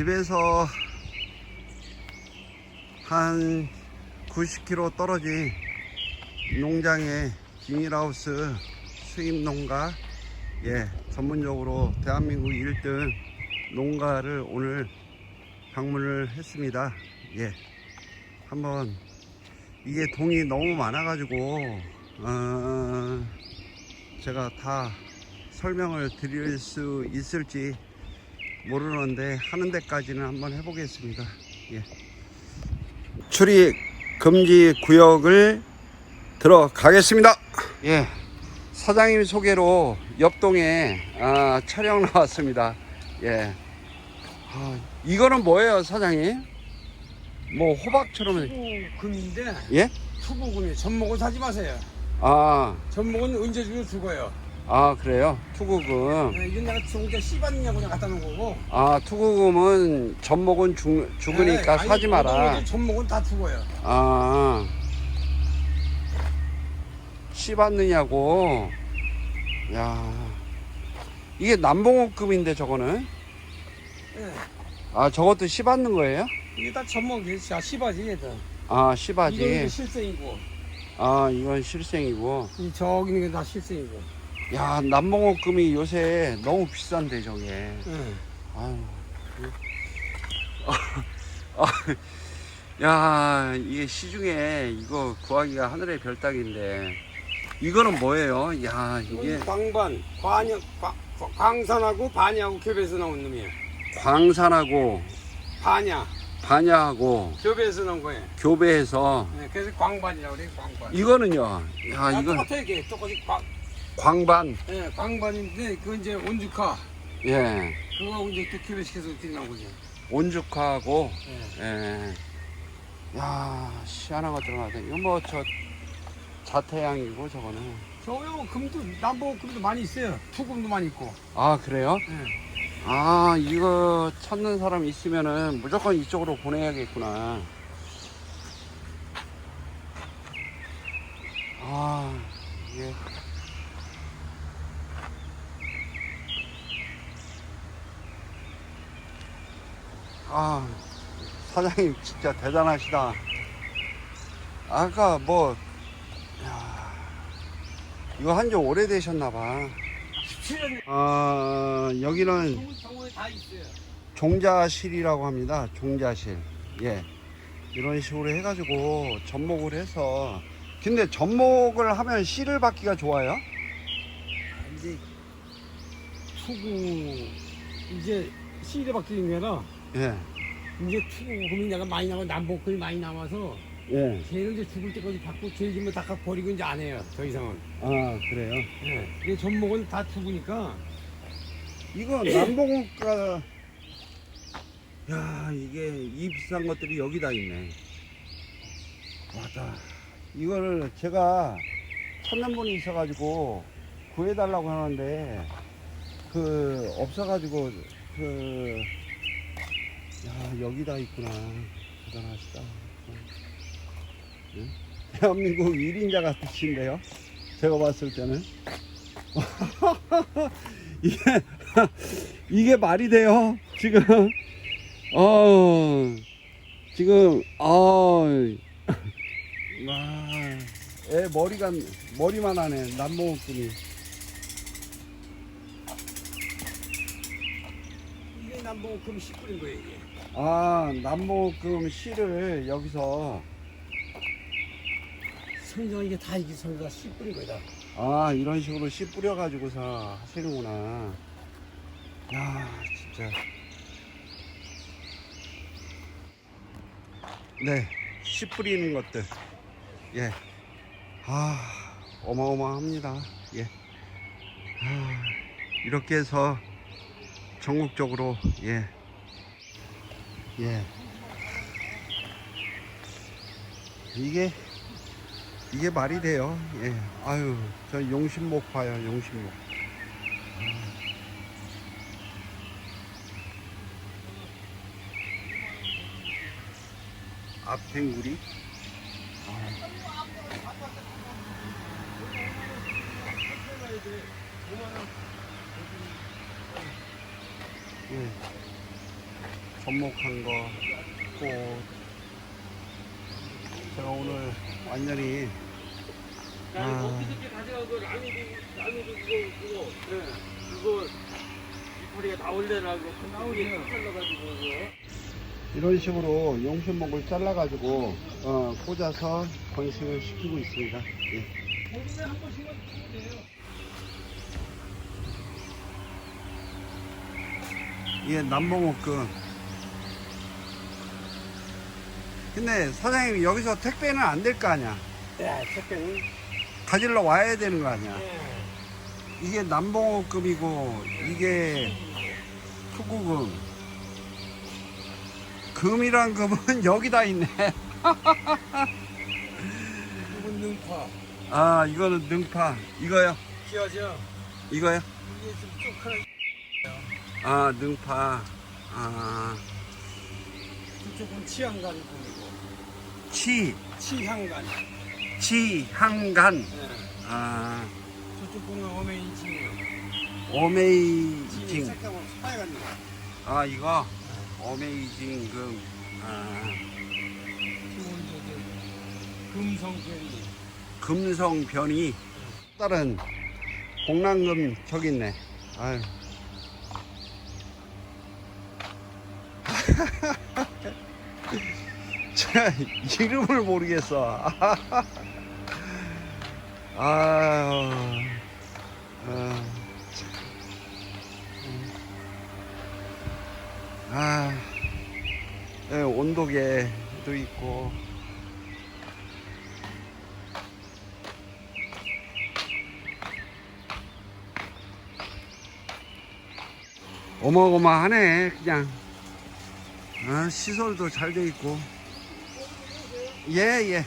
집에서 한 90km 떨어진 농장의 비닐하우스 수입 농가 예 전문적으로 대한민국 1등 농가를 오늘 방문을 했습니다. 예. 한번 이게 동이 너무 많아 가지고 어, 제가 다 설명을 드릴 수 있을지 모르는데 하는 데까지는 한번 해보겠습니다 예. 출입 금지 구역을 들어가겠습니다. 예, 사장님 소개로 옆동에 아, 촬영 나왔습니다. 예, 아, 이거는 뭐예요, 사장님? 뭐 호박처럼 투구금인데 예? 투구금이 전목은 사지 마세요. 아, 전목은 언제 주면 죽어요. 아 그래요. 투구금. 네, 이건 내가 종자 씨받느냐고 그냥 갖다 놓은 거고. 아, 투구금은 젖먹은 죽, 죽으니까 네, 사지 마라. 전목은 다 죽어요. 아, 씨 받느냐고. 야, 이게 남봉업금인데 저거는? 네. 아, 저것도 씨 받는 거예요? 이게 다 전목이 자 씨바지 얘들. 아, 씨바지. 실생이고, 아, 이건 실생이고. 이 저기 있는 게 다 실생이고. 야, 남봉업금이 요새 너무 비싼데 저게. 네. 아유. 아, 야, 이게 시중에 이거 구하기가 하늘의 별따기인데. 이거는 뭐예요? 야, 이게 광반, 관역, 광, 광산하고 반야하고 겹에서 나온 놈이에요. 광산하고 반야, 반야하고 겹에서 나온 거예요. 교배해서 네, 그래서 광반이라고 그래요, 광반. 이거는요. 야, 아, 이건 똑같아 이게 똑같이 광, 광반. 네, 광반인데 그 이제 온주카 예. 그거하고 이제 또 이렇게 나온 거죠. 온죽하고 네. 예. 야, 시 하나가 들어가네. 이거 뭐 저 자태양이고 저거는. 저요 금도 남보 금도 많이 있어요. 투금도 많이 있고. 아, 그래요? 네. 아, 이거 찾는 사람 있으면은 무조건 이쪽으로 보내야겠구나. 아, 이게. 아, 사장님 진짜 대단하시다. 아까 뭐, 야, 이거 한 지 오래되셨나봐. 17년 아, 여기는 정원 다 있어요. 종자실이라고 합니다. 종자실. 예. 이런 식으로 해가지고 접목을 해서. 근데 접목을 하면 씨를 받기가 좋아요? 이제 투구 이제 시대 바뀌는 게 아니라 예. 이제 투구 금이 내가 많이 나고 남보 금이 많이 남아서 예. 걔는 이제 죽을 때까지 받고 제일 지면 다 버리고 이제 안 해요. 더 이상은. 아, 그래요? 네. 이게 전목은 다 투구니까 이거 남봉가 야, 이게 이 비싼 것들이 여기 다 있네. 맞다. 이거를 제가 찾는 분이 있어가지고 구해달라고 하는데 그 없어가지고 그 야, 여기다 있구나. 대단하시다. 응? 대한민국 1인자 같으신데요? 제가 봤을 때는. 이게, 이게 말이 돼요? 지금, 어, 지금, 어, 와, 애 머리가, 머리만 하네, 남봉꾼이. 이게 남보 금 씨 뿌린 거예요 이게. 아, 남봉금 씨를 여기서, 선정 이게 다 이게 선가 씨 뿌린 거다. 아, 이런 식으로 씨 뿌려가지고서 하시는구나. 야, 진짜. 네, 씨 뿌리는 것들. 예. 아, 어마어마합니다. 예. 아, 이렇게 해서 전국적으로, 예. 예. 이게, 이게 말이 돼요. 예. 아유, 저 용신목 봐요, 용신목. 앞탱구리. 예. 접목한 거, 꽃. 제가 오늘 완전히 야, 아. 가져가고 라미도, 라미도 그거, 그거, 네. 그거, 이파리가 나올래라고, 나오게 잘라가지고. 이런 식으로 용신목을 잘라가지고 어, 꽂아서 건식을 시키고 있습니다. 예. 봄에 한 번씩만 주면 돼요. 이게 남봉옥금. 근데 사장님 여기서 택배는 안 될 거 아니야? 야, 택배는. 가지러 와야 되는 거 아니야? 예. 이게 남봉옥금이고 이게 투구금. 금이란 금은 여기다 있네. 이건 능파. 아 이거는 능파. 이거요? 귀하죠? 이거요? 이게 좀 쪽하는 아 능파. 아 이쪽은 치향간 분이고. 치. 치향간. 치항간. 예. 아 저쪽 보면 어메이징이에요. 어메이징. 색감은 하얀 거. 아 이거 어메이징 금. 아 기본 저기 금성견이. 금성 변이. 다른 공랑금 저기 있네. 아유. 자 이름을 모르겠어. 아유. 아, 참. 아, 예, 온도계도 있고. 어마어마하네, 그냥. 아, 시설도 잘 돼 있고. 예, 예.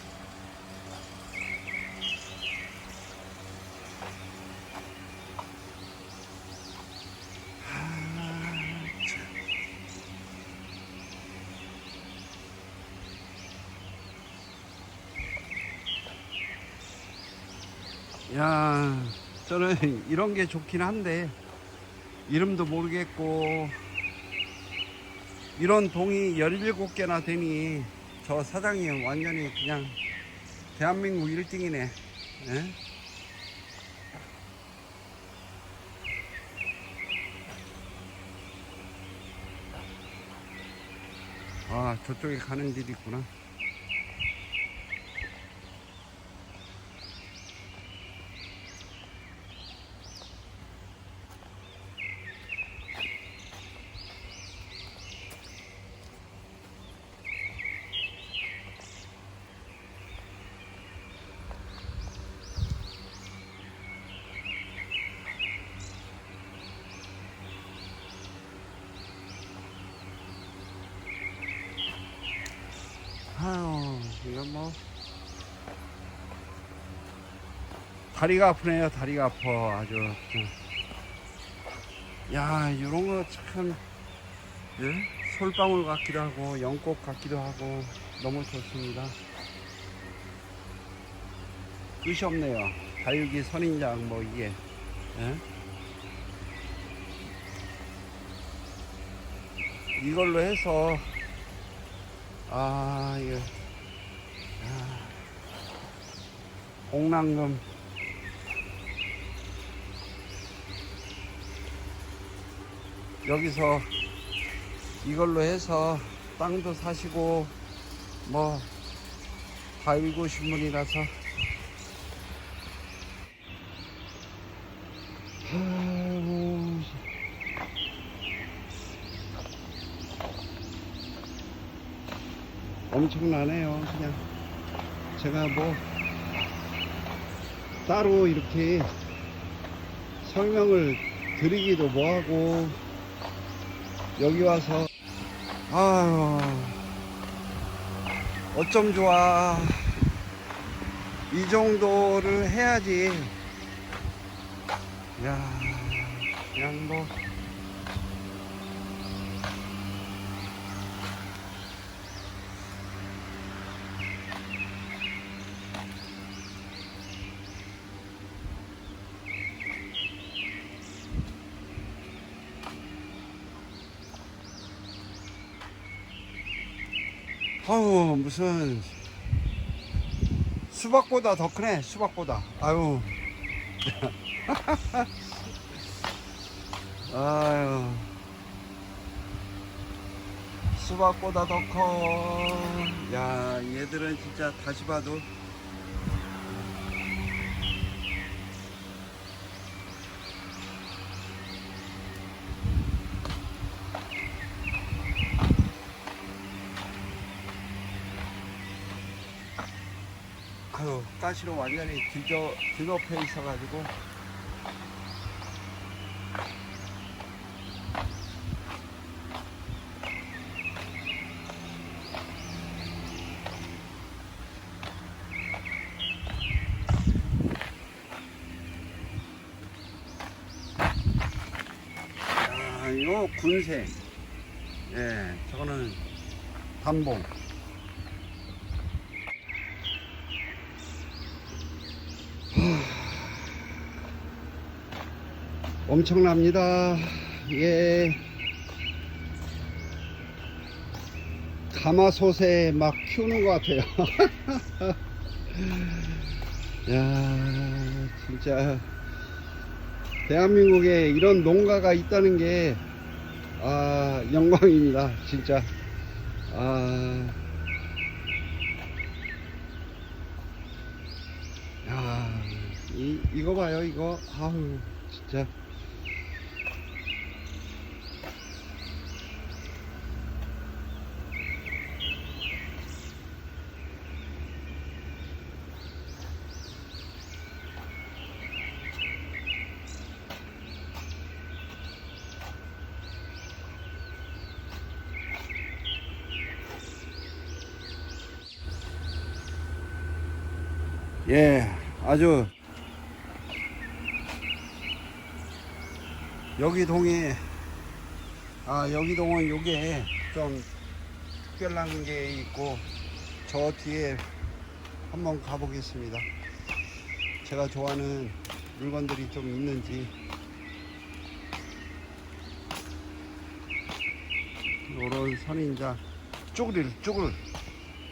야, 저는 이런 게 좋긴 한데, 이름도 모르겠고, 이런 동이 17개나 되니, 저 사장이 완전히 그냥 대한민국 1등이네. 예? 아, 저쪽에 가는 길이 있구나. 뭐. 다리가 아프네요, 다리가 아파. 아주. 좀. 야, 이런 거 참, 예? 솔방울 같기도 하고, 연꽃 같기도 하고, 너무 좋습니다. 끝이 없네요. 다육이 선인장, 뭐, 이게. 예? 이걸로 해서, 아, 이거. 아, 공랑금. 여기서 이걸로 해서 땅도 사시고, 뭐, 다 읽으신 분이라서. 아이고. 엄청나네요. 그냥 제가 뭐 따로 이렇게 설명을 드리기도 뭐하고 여기 와서 아유 어쩜 좋아. 이 정도를 해야지. 야 그냥 뭐 아우 무슨 수박보다 더 크네 수박보다. 아유. 아유. 수박보다 더커야 얘들은 진짜 다시 봐도 아유 가시로 완전히 뒤져 뒤덮여 있어가지고. 아 이거 군생. 예 저거는 단봉 엄청납니다. 예. 가마솥에 막 키우는 것 같아요. 야, 진짜 대한민국에 이런 농가가 있다는 게 아, 영광입니다. 진짜. 아. 야, 이, 이거 봐요, 이거. 아우, 진짜. 예, 아주 여기 동에 아 여기 동은 요게 좀 특별한 게 있고 저 뒤에 한번 가보겠습니다. 제가 좋아하는 물건들이 좀 있는지 요런 선인자 쪼그리 쪼그리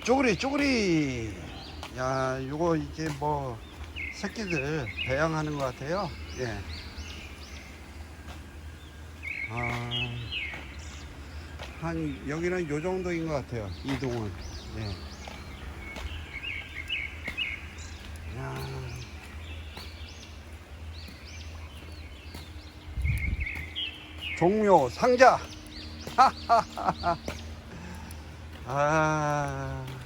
쪼그리 쪼그리 야, 요거 이제 뭐 새끼들 배양하는 것 같아요. 예. 아, 한 여기는 요 정도인 것 같아요. 이동은. 예. 야. 종묘 상자. 아.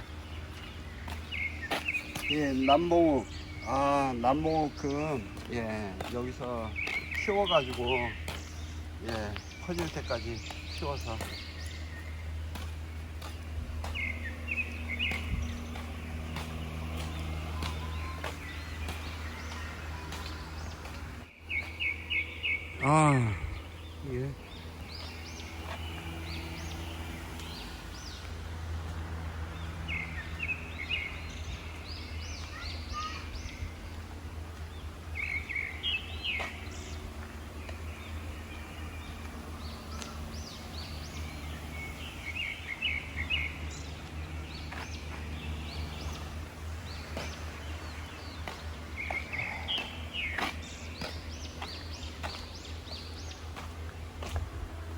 예, 남봉욱. 아, 남봉욱금. 예, 여기서 키워가지고, 예, 커질 때까지 키워서. 아, 예.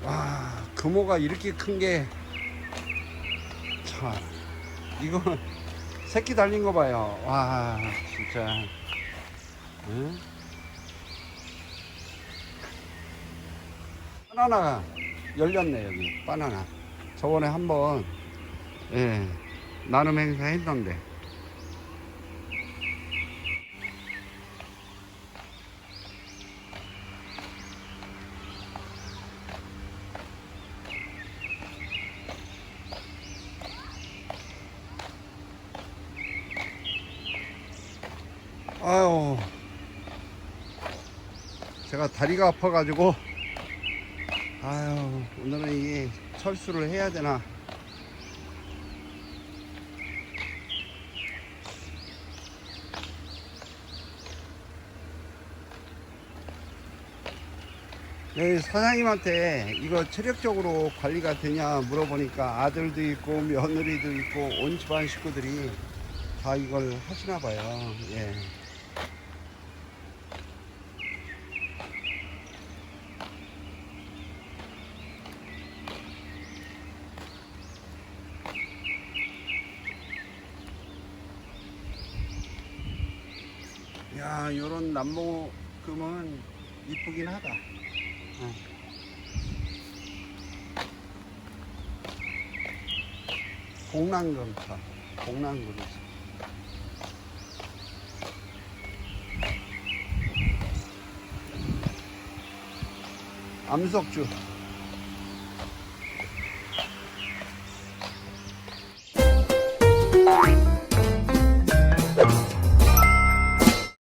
와, 금호가 이렇게 큰 게, 참, 이거, 새끼 달린 거 봐요. 와, 진짜. 응? 바나나가 열렸네, 여기. 바나나. 저번에 한번, 예, 나눔 행사 했던데. 제가 다리가 아파가지고 아유 오늘은 이게 철수를 해야 되나 네, 사장님한테 이거 체력적으로 관리가 되냐 물어보니까 아들도 있고 며느리도 있고 온 집안 식구들이 다 이걸 하시나 봐요. 예. 이런 남모금은 이쁘긴 하다. 응. 복랑금파, 복랑그릇. 암석주.